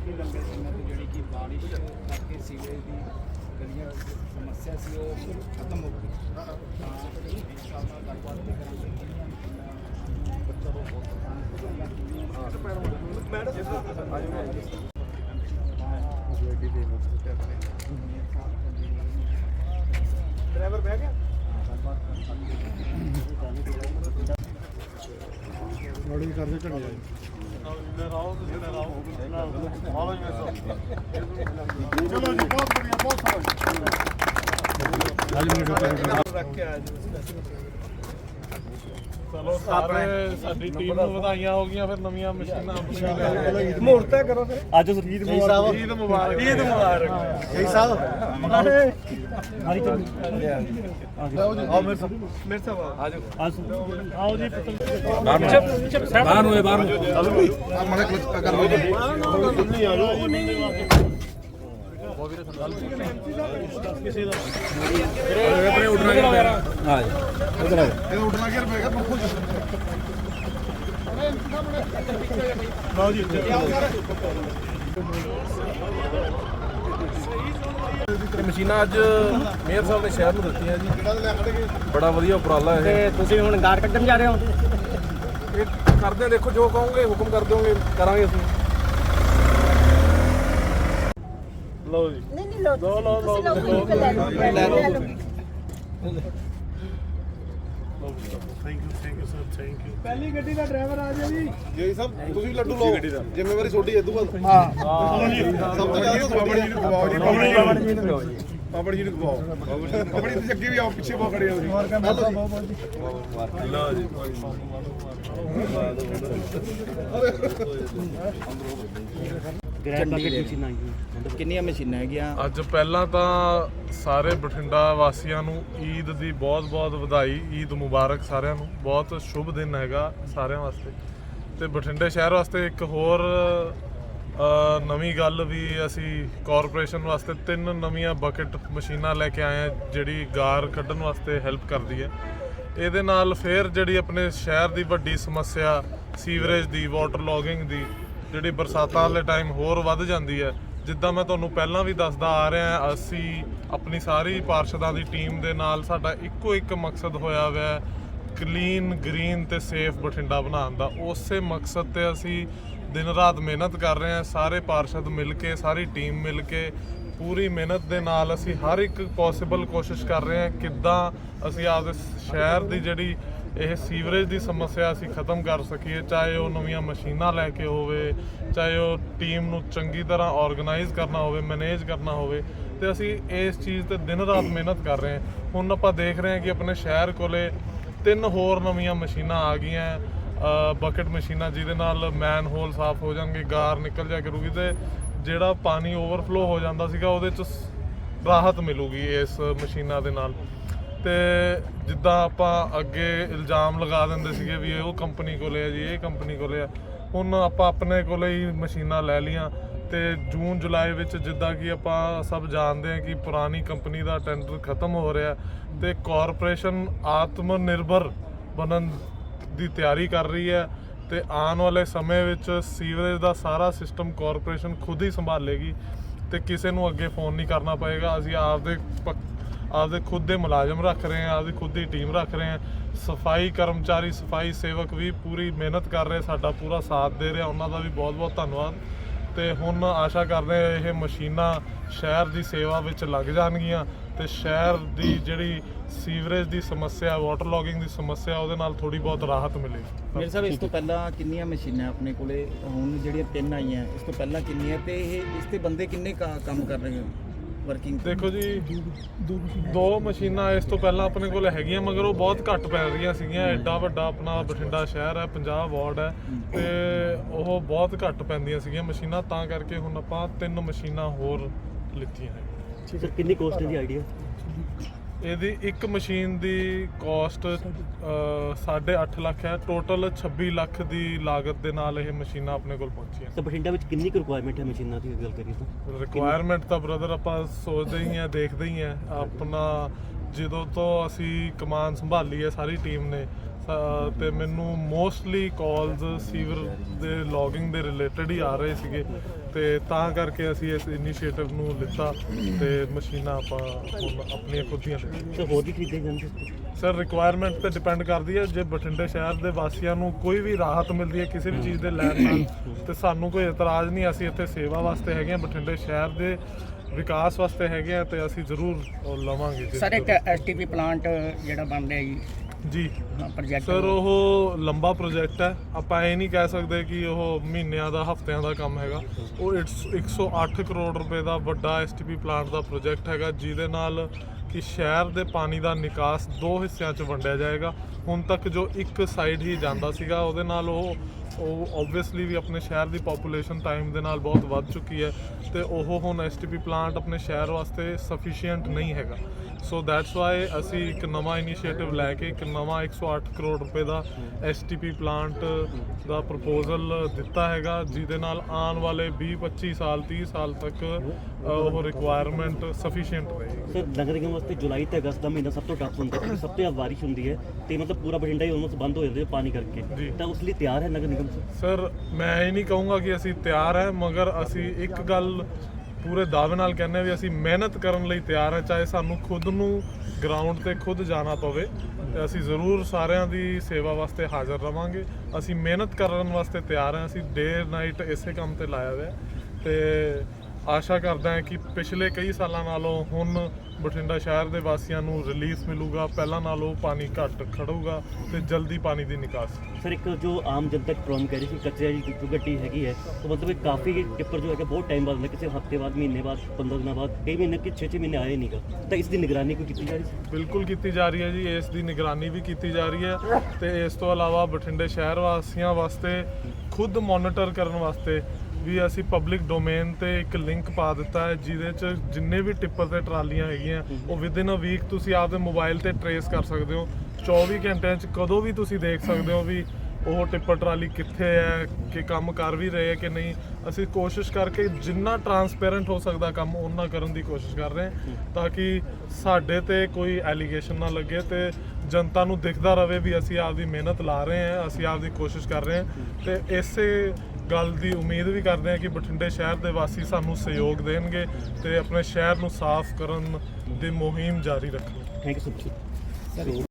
ਕਾਫੀ ਲੰਬੇ ਸਮੇਂ ਤੋਂ ਜਿਹੜੀ ਕਿ ਬਾਰਿਸ਼ ਕਰਕੇ ਸੀਵਰੇਜ ਦੀ ਗਲੀਆਂ ਦੀ ਸਮੱਸਿਆ ਸੀ, ਉਹ ਖਤਮ ਹੋ ਗਈ। ਤਾਂ ਇਸ ਹਿਸਾਬ ਨਾਲ ਗੱਲਬਾਤ ਵੀ ਕਰਾਂਗੇ। ਬੱਚਾ ਤੋਂ ਬਹੁਤ ਡਰਾਈਵਰ ਬਹਿ ਗਿਆ ਗਾੜੀ ਕਰਦੇ ਝੰਡੇ ਚਲੋ ਚਲੋ ਸਾਰੇ ਸਾਡੀ ਟੀਮ ਨੂੰ ਵਧਾਈਆਂ ਹੋ ਗਈਆਂ ਫਿਰ ਨਵੀਆਂ ਮਸ਼ੀਨਾਂ ਆਪਣੀਆਂ ਲੈ ਕੇ ਮੂਰਤਾ ਕਰੋ ਫਿਰ। ਅੱਜ ਸੁਰਜੀਤ ਮੁਬਾਰਕ। ਈਦ ਮੁਬਾਰਕ। ਈਦ ਮੁਬਾਰਕ। ਜੈ ਸਾਹਿਬ ਆਓ ਮੇਰੇ ਸਾਹਿਬ ਮੇਰੇ ਸਾਹਿਬ ਆਜੋ। ਆਓ ਜੀ ਬਾਹਰ ਨੂੰ। ਬਾਹਰ ਨੂੰ ਮਨੇ ਕਲਿੱਕ ਕਰ ਲਓ ਦਿੱਲੀ ਆ ਜਾਓ ਆਪਣੇ ਉੱਡਣਾ ਕਿ ਹਾਂ ਇਹ ਉੱਡਣਾ ਕਿ ਰੁਪਏਗਾ ਪੱਖੋ ਜੀ ਲਓ ਜੀ ਇਹ ਮਸ਼ੀਨਾਂ ਅੱਜ ਮੇਅਰ ਸਾਹਿਬ ਨੇ ਸ਼ਹਿਰ ਨੂੰ ਦਿੱਤੀਆਂ ਜੀ। ਬੜਾ ਵਧੀਆ ਉਪਰਾਲਾ ਇਹ। ਤੇ ਤੁਸੀਂ ਹੁਣ ਗਾਰ ਕੱਢਣ ਜਾ ਰਹੇ ਹੋ? ਇਹ ਕਰਦੇ ਦੇਖੋ ਜੋ ਕਹੋਗੇ ਹੁਕਮ ਕਰ ਦਿਓਗੇ ਕਰਾਂਗੇ ਅਸੀਂ। ਲਓ ਜੀ। ਨਹੀਂ ਨਹੀਂ ਲੋ ਲਓ ਲਓ ਲਓ ਤੁਸੀਂ ਲਓ ਲੋਕ ਲੈ ਲਓ ਲੈ ਲਓ। ਲੈ ਲਓ thank you thank you sir thank you ਪਹਿਲੀ ਗੱਡੀ ਦਾ ਡਰਾਈਵਰ ਆ ਜਾ। ਜੀ ਜੈ ਸਾਹਿਬ ਤੁਸੀਂ ਲੱਡੂ ਲਓ। ਜ਼ਿੰਮੇਵਾਰੀ ਹੈ ਦੁਬਾਰਾ ਹਾਂ। ਸਭ ਤੋਂ ਜ਼ਿਆਦਾ ਪਾਪੜ ਜੀ ਨੂੰ ਖਵਾਓ ਜੀ ਪਾਪੜ ਜੀ ਨੂੰ। ਖਵਾਓ ਜੀ। ਪਾਪੜ ਜੀ ਨੂੰ ਖਵਾਓ। ਪਾਪੜ ਜੀ ਤੁਸੀਂ ਅੱਗੇ ਵੀ ਆਓ ਪਿੱਛੇ ਬਹੁਤ ਖੜੇ ਹੋ ਜੀ। ਲਓ ਜੀ। ਗ੍ਰੈਂਡ ਮਾਰਕੀਟ ਮਸ਼ੀਨ ਆਈ ਹੈ ਕਿੰਨੀਆਂ ਮਸ਼ੀਨਾਂ ਹੈਗੀਆਂ? ਅੱਜ ਪਹਿਲਾਂ ਤਾਂ ਸਾਰੇ ਬਠਿੰਡਾ ਵਾਸੀਆਂ ਨੂੰ ਈਦ ਦੀ ਬਹੁਤ-ਬਹੁਤ ਵਧਾਈ ਈਦ ਮੁਬਾਰਕ ਸਾਰਿਆਂ ਨੂੰ। ਬਹੁਤ ਸ਼ੁਭ ਦਿਨ ਹੈਗਾ ਸਾਰਿਆਂ ਵਾਸਤੇ। ਤੇ ਬਠਿੰਡੇ ਸ਼ਹਿਰ ਵਾਸਤੇ ਇੱਕ ਹੋਰ ਅ, ਨਵੀਂ ਗੱਲ ਵੀ ਅਸੀਂ ਕਾਰਪੋਰੇਸ਼ਨ ਵਾਸਤੇ ਤਿੰਨ ਨਵੀਆਂ ਬਕਟ ਮਸ਼ੀਨਾਂ ਲੈ ਕੇ ਆਏ ਆ ਜਿਹੜੀ ਗਾਰ ਕੱਢਣ ਵਾਸਤੇ ਹੈਲਪ ਕਰਦੀ ਹੈ। ਇਹਦੇ ਨਾਲ ਫਿਰ ਜਿਹੜੀ ਆਪਣੇ ਸ਼ਹਿਰ ਦੀ ਵੱਡੀ ਸਮੱਸਿਆ ਸੀਵਰੇਜ ਦੀ ਵਾਟਰ ਲੌਗਿੰਗ ਦੀ ਜਿਹੜੀ ਬਰਸਾਤਾਂ ਵਾਲੇ ਟਾਈਮ ਹੋਰ ਵੱਧ ਜਾਂਦੀ ਹੈ। ਜਿੱਦਾਂ ਮੈਂ ਤੁਹਾਨੂੰ ਪਹਿਲਾਂ ਵੀ ਦੱਸਦਾ ਆ ਰਿਹਾ ਅਸੀਂ ਆਪਣੀ ਸਾਰੀ ਪਾਰਸ਼ਦਾਂ ਦੀ ਟੀਮ ਦੇ ਨਾਲ ਸਾਡਾ ਇੱਕੋ ਇੱਕ ਮਕਸਦ ਹੋਇਆ ਹੋਇਆ ਹੈ ਕਲੀਨ ਗ੍ਰੀਨ ਤੇ ਸੇਫ ਬਠਿੰਡਾ ਬਣਾਉਣ ਦਾ। ਉਸੇ ਮਕਸਦ ਤੇ ਅਸੀਂ ਦਿਨ ਰਾਤ ਮਿਹਨਤ ਕਰ ਰਹੇ ਹਾਂ, ਸਾਰੇ ਪਾਰਸ਼ਦ ਮਿਲ ਕੇ, ਸਾਰੀ ਟੀਮ ਮਿਲ ਕੇ, ਪੂਰੀ ਮਿਹਨਤ ਦੇ ਨਾਲ ਅਸੀਂ ਹਰ ਇੱਕ ਪੋਸੀਬਲ ਕੋਸ਼ਿਸ਼ ਕਰ ਰਹੇ ਹਾਂ, ਕਿੱਦਾਂ ਅਸੀਂ ਆਪਦੇ ਸ਼ਹਿਰ ਦੀ ਜਿਹੜੀ ਇਹ ਸੀਵਰੇਜ ਦੀ ਸਮੱਸਿਆ ਅਸੀਂ ਖਤਮ ਕਰ ਸਕੀਏ, ਚਾਹੇ ਉਹ ਨਵੀਆਂ ਮਸ਼ੀਨਾਂ ਲੈ ਕੇ ਹੋਵੇ, ਚਾਹੇ ਉਹ ਟੀਮ ਨੂੰ ਚੰਗੀ ਤਰ੍ਹਾਂ ਆਰਗੇਨਾਈਜ਼ ਕਰਨਾ ਹੋਵੇ ਮੈਨੇਜ ਕਰਨਾ ਹੋਵੇ, ਤੇ ਅਸੀਂ ਇਸ ਚੀਜ਼ ਤੇ ਦਿਨ ਰਾਤ ਮਿਹਨਤ ਕਰ ਰਹੇ ਹਾਂ। ਹੁਣ ਆਪਾਂ ਦੇਖ ਰਹੇ ਹਾਂ ਕਿ ਆਪਣੇ ਸ਼ਹਿਰ ਕੋਲੇ ਤਿੰਨ ਹੋਰ ਨਵੀਆਂ ਮਸ਼ੀਨਾਂ ਆ ਗਈਆਂ ਬਕਟ ਮਸ਼ੀਨਾਂ ਜਿਹਦੇ ਨਾਲ ਮੈਨ ਹੋਲ ਸਾਫ਼ ਹੋ ਜਾਣਗੇ, ਗਾਰ ਨਿਕਲ ਜਾ ਕਰੂਗੀ ਤੇ ਜਿਹੜਾ ਪਾਣੀ ਓਵਰਫਲੋ ਹੋ ਜਾਂਦਾ ਸੀਗਾ, ਉਹਦੇ ਚ ਰਾਹਤ ਮਿਲੂਗੀ ਇਸ ਮਸ਼ੀਨਾਂ ਦੇ ਨਾਲ। ਤੇ ਜਿੱਦਾਂ ਆਪਾਂ ਅੱਗੇ ਇਲਜ਼ਾਮ ਲਗਾ ਦਿੰਦੇ ਸੀਗੇ ਵੀ ਇਹ ਉਹ ਕੰਪਨੀ ਕੋਲੇ ਹੈ ਜੀ, ਇਹ ਕੰਪਨੀ ਕੋਲੇ ਆ। ਹੁਣ ਆਪਾਂ ਆਪਣੇ ਕੋਲੇ ਹੀ ਮਸ਼ੀਨਾਂ ਲੈ ਲੀਆਂ ਤੇ ਜੂਨ, ਜੁਲਾਈ ਵਿੱਚ ਜਿੱਦਾਂ ਕਿ ਆਪਾਂ ਸਭ ਜਾਣਦੇ ਹਾਂ ਕਿ ਪੁਰਾਣੀ ਕੰਪਨੀ ਦਾ ਟੈਂਡਰ ਖਤਮ ਹੋ ਰਿਹਾ ਤੇ ਕਾਰਪੋਰੇਸ਼ਨ ਆਤਮ ਨਿਰਭਰ ਬਣਨ ਦੀ ਤਿਆਰੀ ਕਰ ਰਹੀ ਹੈ ਤੇ ਆਉਣ ਵਾਲੇ ਸਮੇਂ ਵਿੱਚ ਸੀਵਰੇਜ ਦਾ ਸਾਰਾ ਸਿਸਟਮ ਕਾਰਪੋਰੇਸ਼ਨ ਖੁਦ ਹੀ ਸੰਭਾਲੇਗੀ ਤੇ ਕਿਸੇ ਨੂੰ ਅੱਗੇ ਫੋਨ ਨਹੀਂ ਕਰਨਾ ਪਏਗਾ। ਅਸੀਂ ਆਪਦੇ ਪੱਕ- ਆਪਦੇ ਖੁਦ ਦੇ ਮੁਲਾਜ਼ਮ ਰੱਖ ਰਹੇ ਹਾਂ ਆਪਦੀ ਖੁਦ ਦੀ ਟੀਮ ਰੱਖ ਰਹੇ ਹਾਂ। ਸਫ਼ਾਈ ਕਰਮਚਾਰੀ ਸਫ਼ਾਈ ਸੇਵਕ ਵੀ ਪੂਰੀ ਮਿਹਨਤ ਕਰ ਰਹੇ ਸਾਡਾ ਪੂਰਾ ਸਾਥ ਦੇ ਰਹੇ। ਉਹਨਾਂ ਦਾ ਵੀ ਬਹੁਤ-ਬਹੁਤ ਧੰਨਵਾਦ। ਤੇ ਹੁਣ ਆਸ਼ਾ ਕਰਦੇ ਹਾਂ ਇਹ ਮਸ਼ੀਨਾਂ ਸ਼ਹਿਰ ਦੀ ਸੇਵਾ ਵਿੱਚ ਲੱਗ ਜਾਣਗੀਆਂ ਤੇ ਸ਼ਹਿਰ ਦੀ ਜਿਹੜੀ ਸੀਵਰੇਜ ਦੀ ਸਮੱਸਿਆ ਵਾਟਰ ਲੌਗਿੰਗ ਦੀ ਸਮੱਸਿਆ ਉਹਦੇ ਨਾਲ ਥੋੜੀ ਬਹੁਤ ਰਾਹਤ ਮਿਲੇਗੀ ਮੇਰੇ ਸਾਹਿਬ ਇਸ ਤੋਂ ਪਹਿਲਾਂ ਕਿੰਨੀਆਂ ਮਸ਼ੀਨਾਂ ਆਪਣੇ ਕੋਲੇ? ਹੁਣ ਜਿਹੜੀਆਂ ਤਿੰਨ ਆਈਆਂ ਇਸ ਤੋਂ ਪਹਿਲਾਂ ਕਿੰਨੀਆਂ? ਤੇ ਇਹ ਇਸ ਤੇ ਬੰਦੇ ਕਿੰਨੇ ਕਾ- ਕੰਮ ਕਰ ਰਹੇ ਹਨ ਵਰਕਿੰਗ ਦੇਖੋ ਜੀ ਦੋ ਮਸ਼ੀਨਾਂ ਇਸ ਤੋਂ ਪਹਿਲਾਂ ਆਪਣੇ ਕੋਲ ਹੈਗੀਆਂ ਮਗਰ ਉਹ ਬਹੁਤ ਘੱਟ ਪੈ ਰਹੀਆਂ ਸੀਗੀਆਂ। ਐਡਾ ਵੱਡਾ ਆਪਣਾ ਬਠਿੰਡਾ ਸ਼ਹਿਰ ਹੈ 50 ਵਾਰਡ ਹੈ ਤੇ ਉਹ ਬਹੁਤ ਘੱਟ ਪੈਂਦੀਆਂ ਸੀਗੀਆਂ ਮਸ਼ੀਨਾਂ ਤਾਂ ਕਰਕੇ ਹੁਣ ਆਪਾਂ ਤਿੰਨ ਮਸ਼ੀਨਾਂ ਹੋਰ ਲਿੱਤੀਆਂ ਹੈ ਸਰ ਕਿੰਨੀ ਕੋਸਟ ਦੀ ਆਈਡੀਆ? ਇਹਦੀ ਇੱਕ ਮਸ਼ੀਨ ਦੀ ਕਾਸਟ 8.5 ਲੱਖ ਹੈ। ਟੋਟਲ 26 ਲੱਖ ਦੀ ਲਾਗਤ ਦੇ ਨਾਲ ਇਹ ਮਸ਼ੀਨਾਂ ਆਪਣੇ ਕੋਲ ਪਹੁੰਚੀਆਂ ਤਾਂ ਬਠਿੰਡਾ ਵਿੱਚ ਕਿੰਨੀ ਕੁ ਰਿਕੁਆਇਰਮੈਂਟ ਹੈ ਮਸ਼ੀਨਾਂ ਦੀ ਗੱਲ ਕਰੀਏ ਤਾਂ? ਰਿਕੁਆਇਰਮੈਂਟ ਤਾਂ ਬ੍ਰਦਰ ਆਪਾਂ ਸੋਚਦੇ ਹੀ ਆ ਦੇਖਦੇ ਹੀ ਆ ਆਪਣਾ ਜਦੋਂ ਤੋਂ ਅਸੀਂ ਕਮਾਨ ਸੰਭਾਲੀ ਹੈ ਸਾਰੀ ਟੀਮ ਨੇ ਤੇ ਮੈਨੂੰ ਮੋਸਟਲੀ ਕਾਲਸ ਸੀਵਰ ਦੇ ਲੌਗਿੰਗ ਦੇ ਰਿਲੇਟਡ ਹੀ ਆ ਰਹੇ ਸੀਗੇ। ਤੇ ਤਾਂ ਕਰਕੇ ਅਸੀਂ ਇਸ ਇਨੀਸ਼ੀਏਟਿਵ ਨੂੰ ਲਿੱਤਾ ਤੇ ਮਸ਼ੀਨਾਂ ਆਪਾਂ ਹੁਣ ਆਪਣੀਆਂ ਖੁਦ ਦੀਆਂ ਲਿੱਤੀਆਂ ਸਰ ਹੋਰ ਵੀ ਖਰੀਦੇ ਜਾਂਦੇ ਸਰ ਰਿਕੁਆਇਰਮੈਂਟ ਤੇ ਡਿਪੈਂਡ ਕਰਦੀ ਹੈ। ਜੇ ਬਠਿੰਡੇ ਸ਼ਹਿਰ ਦੇ ਵਾਸੀਆਂ ਨੂੰ ਕੋਈ ਵੀ ਰਾਹਤ ਮਿਲਦੀ ਹੈ ਕਿਸੇ ਵੀ ਚੀਜ਼ ਦੇ ਲੈਣ ਨਾਲ ਤੇ ਸਾਨੂੰ ਕੋਈ ਇਤਰਾਜ਼ ਨਹੀਂ। ਅਸੀਂ ਇੱਥੇ ਸੇਵਾ ਵਾਸਤੇ ਹੈਗੇ ਹਾਂ ਬਠਿੰਡੇ ਸ਼ਹਿਰ ਦੇ ਵਿਕਾਸ ਵਾਸਤੇ ਹੈਗੇ ਆ ਤੇ ਅਸੀਂ ਜ਼ਰੂਰ ਉਹ ਲਵਾਂਗੇ। ਜੇ ਸਰ। ਐਸਟੀਪੀ ਪਲਾਂਟ ਜਿਹੜਾ ਬਣ ਰਿਹਾ ਜੀ ਜੀ। ਪ੍ਰੋਜੈਕਟ ਸਰ ਉਹ ਲੰਬਾ ਪ੍ਰੋਜੈਕਟ ਹੈ। ਆਪਾਂ ਇਹ ਨਹੀਂ ਕਹਿ ਸਕਦੇ ਕਿ ਉਹ ਮਹੀਨਿਆਂ ਦਾ ਹਫ਼ਤਿਆਂ ਦਾ ਕੰਮ ਹੈਗਾ। ਉਹ ਇਟਸ 108 ਕਰੋੜ ਰੁਪਏ ਦਾ ਵੱਡਾ ਐਸਟੀਪੀ ਪਲਾਂਟ ਦਾ ਪ੍ਰੋਜੈਕਟ ਹੈਗਾ ਜਿਹਦੇ ਨਾਲ ਕਿ ਸ਼ਹਿਰ ਦੇ ਪਾਣੀ ਦਾ ਨਿਕਾਸ ਦੋ ਹਿੱਸਿਆਂ 'ਚ ਵੰਡਿਆ ਜਾਏਗਾ। ਹੁਣ ਤੱਕ ਜੋ ਇੱਕ ਸਾਈਡ ਹੀ ਜਾਂਦਾ ਸੀਗਾ ਉਹਦੇ ਨਾਲ ਉਹ ਉਹ ਆਬਵੀਅਸਲੀ ਵੀ ਆਪਣੇ ਸ਼ਹਿਰ ਦੀ ਪੋਪੂਲੇਸ਼ਨ ਟਾਈਮ ਦੇ ਨਾਲ ਬਹੁਤ ਵੱਧ ਚੁੱਕੀ ਹੈ। ਤੇ ਉਹ ਹੁਣ ਐਸਟੀਪੀ ਪਲਾਂਟ ਆਪਣੇ ਸ਼ਹਿਰ ਵਾਸਤੇ ਸਫੀਸ਼ੀਐਂਟ ਨਹੀਂ ਹੈਗਾ। ਸੋ ਦੈਟਸ ਵਾਈ ਅਸੀਂ ਇੱਕ ਨਵਾਂ ਇਨੀਸ਼ੀਏਟਿਵ ਲੈ ਕੇ ਇੱਕ ਨਵਾਂ 108 ਕਰੋੜ ਰੁਪਏ ਦਾ ਐਸਟੀਪੀ ਪਲਾਂਟ ਦਾ ਪ੍ਰਪੋਜ਼ਲ ਦਿੱਤਾ ਹੈਗਾ ਜਿਹਦੇ ਨਾਲ ਆਉਣ ਵਾਲੇ 20 25 ਸਾਲ 30 ਸਾਲ ਤੱਕ ਉਹ ਰਿਕੁਆਇਰਮੈਂਟ ਸਫੀਸ਼ੀਐਂਟ ਰਹੇਗੀ ਸਰ ਨਗਰ ਨਿਗਮ ਵਾਸਤੇ ਜੁਲਾਈ ਤੇ ਅਗਸਤ ਦਾ ਮਹੀਨਾ ਸਭ ਤੋਂ ਟਫ ਹੁੰਦਾ ਹੈ। ਸਭ ਤੋਂ ਜ਼ਿਆਦਾ ਬਾਰਿਸ਼ ਹੁੰਦੀ ਹੈ ਤੇ ਮਤਲਬ ਪੂਰਾ ਬਠਿੰਡਾ ਹੀ ਆਲਮੋਸਟ ਬੰਦ ਹੋ ਜਾਂਦਾ ਹੈ ਪਾਣੀ ਕਰਕੇ। ਤਾਂ ਉਸ ਲਈ ਤਿਆਰ ਹੈ ਨਗਰ ਨਿਗਮ ਸਰ ਮੈਂ ਇਹ ਨਹੀਂ ਕਹੂੰਗਾ ਕਿ ਅਸੀਂ ਤਿਆਰ ਹੈ ਮਗਰ ਅਸੀਂ ਇੱਕ ਗੱਲ ਪੂਰੇ ਦਾਅਵੇ ਨਾਲ ਕਹਿੰਦੇ ਹਾਂ ਵੀ ਅਸੀਂ ਮਿਹਨਤ ਕਰਨ ਲਈ ਤਿਆਰ ਹਾਂ, ਚਾਹੇ ਸਾਨੂੰ ਖੁਦ ਨੂੰ ਗਰਾਊਂਡ ਤੇ ਖੁਦ ਜਾਣਾ ਪਵੇ, ਤੇ ਅਸੀਂ ਜ਼ਰੂਰ ਸਾਰਿਆਂ ਦੀ ਸੇਵਾ ਵਾਸਤੇ ਹਾਜ਼ਰ ਰਵਾਂਗੇ। ਅਸੀਂ ਮਿਹਨਤ ਕਰਨ ਵਾਸਤੇ ਤਿਆਰ ਹਾਂ, ਅਸੀਂ ਡੇ ਨਾਈਟ ਇਸੇ ਕੰਮ ਤੇ ਲਾਇਆ ਹੋਇਆ ਹੈ। ਤੇ ਆਸ਼ਾ ਕਰਦਾ ਹਾਂ ਕਿ ਪਿਛਲੇ ਕਈ ਸਾਲਾਂ ਨਾਲੋਂ ਹੁਣ ਬਠਿੰਡਾ ਸ਼ਹਿਰ ਦੇ ਵਾਸੀਆਂ ਨੂੰ ਰਿਲੀਫ ਮਿਲੂਗਾ। ਪਹਿਲਾਂ ਨਾਲੋਂ ਪਾਣੀ ਘੱਟ ਖੜੂਗਾ ਤੇ ਜਲਦੀ ਪਾਣੀ ਦੀ ਨਿਕਾਸ। ਸਰ ਇੱਕ ਜੋ ਆਮ ਜਨਤਾ ਪ੍ਰੋਬਲਮ ਕਹਿ ਰਹੀ ਸੀ ਕਚਰੇ ਦੀ ਜੋ ਗੱਡੀ ਹੈਗੀ ਹੈ ਤਾਂ ਮਤਲਬ ਇਹ ਕਾਫੀ ਟਿੱਪਰ ਜੋ ਹੈਗਾ ਬਹੁਤ ਟਾਈਮ ਬਾਅਦ ਕਿਸੇ ਹਫ਼ਤੇ ਬਾਅਦ ਮਹੀਨੇ ਬਾਅਦ 15 ਦਿਨਾਂ ਬਾਅਦ ਕਈ ਮਹੀਨੇ ਕਿ 6-6 ਮਹੀਨੇ ਆਏ ਨਹੀਂਗਾ ਤਾਂ ਇਸ ਦੀ ਨਿਗਰਾਨੀ ਕੋਈ ਕੀਤੀ ਜਾ ਰਹੀ ਸੀ? ਬਿਲਕੁਲ ਕੀਤੀ ਜਾ ਰਹੀ ਹੈ ਜੀ ਇਸ ਦੀ ਨਿਗਰਾਨੀ ਵੀ ਕੀਤੀ ਜਾ ਰਹੀ ਹੈ ਤੇ ਇਸ ਤੋਂ ਇਲਾਵਾ ਬਠਿੰਡੇ ਸ਼ਹਿਰ ਵਾਸੀਆਂ ਵਾਸਤੇ ਖੁਦ ਮੋਨੀਟਰ ਕਰਨ ਵਾਸਤੇ ਵੀ ਅਸੀਂ ਪਬਲਿਕ ਡੋਮੇਨ ਤੇ ਇੱਕ ਲਿੰਕ ਪਾ ਦਿੱਤਾ ਹੈ, ਜਿਹਦੇ ਚ ਜਿੰਨੇ ਵੀ ਟਿੱਪਰ ਤੇ ਟਰਾਲੀਆਂ ਹੈਗੀਆਂ, ਉਹ ਵਿਦਿਨ ਅ ਵੀਕ ਤੁਸੀਂ ਆਪਦੇ ਮੋਬਾਈਲ ਤੇ ਟਰੇਸ ਕਰ ਸਕਦੇ ਹੋ। 24 ਘੰਟਿਆਂ ਚ ਕਦੋਂ ਵੀ ਤੁਸੀਂ ਦੇਖ ਸਕਦੇ ਹੋ ਵੀ ਉਹ ਟਿੱਪਰ ਟਰਾਲੀ ਕਿੱਥੇ ਹੈ, ਕਿ ਕੰਮ ਕਰ ਵੀ ਰਹੇ ਹੈ ਕਿ ਨਹੀਂ। ਅਸੀਂ ਕੋਸ਼ਿਸ਼ ਕਰਕੇ ਜਿੰਨਾ ਟਰਾਂਸਪੇਰੈਂਟ ਹੋ ਸਕਦਾ ਕੰਮ ਉਹਨਾਂ ਕਰਨ ਦੀ ਕੋਸ਼ਿਸ਼ ਕਰ ਰਹੇ ਹਾਂ, ਤਾਂ ਕਿ ਸਾਡੇ ਤੇ ਕੋਈ ਐਲੀਗੇਸ਼ਨ ਨਾ ਲੱਗੇ ਤੇ ਜਨਤਾ ਨੂੰ ਦਿਖਦਾ ਰਹੇ ਵੀ ਅਸੀਂ ਆਪਦੀ ਮਿਹਨਤ ਲਾ ਰਹੇ ਹਾਂ, ਅਸੀਂ ਆਪਦੀ ਕੋਸ਼ਿਸ਼ ਕਰ ਰਹੇ ਹਾਂ। ਤੇ ਇਸੇ ਗੱਲ ਦੀ ਉਮੀਦ ਵੀ ਕਰਦੇ ਹਾਂ ਕਿ ਬਠਿੰਡੇ ਸ਼ਹਿਰ ਦੇ ਵਾਸੀ ਸਾਨੂੰ ਸਹਿਯੋਗ ਦੇਣਗੇ ਤੇ ਆਪਣੇ ਸ਼ਹਿਰ ਨੂੰ ਸਾਫ਼ ਕਰਨ ਦੀ ਮੁਹਿੰਮ ਜਾਰੀ ਰੱਖਣਗੇ ਥੈਂਕ ਯੂ ਸੋ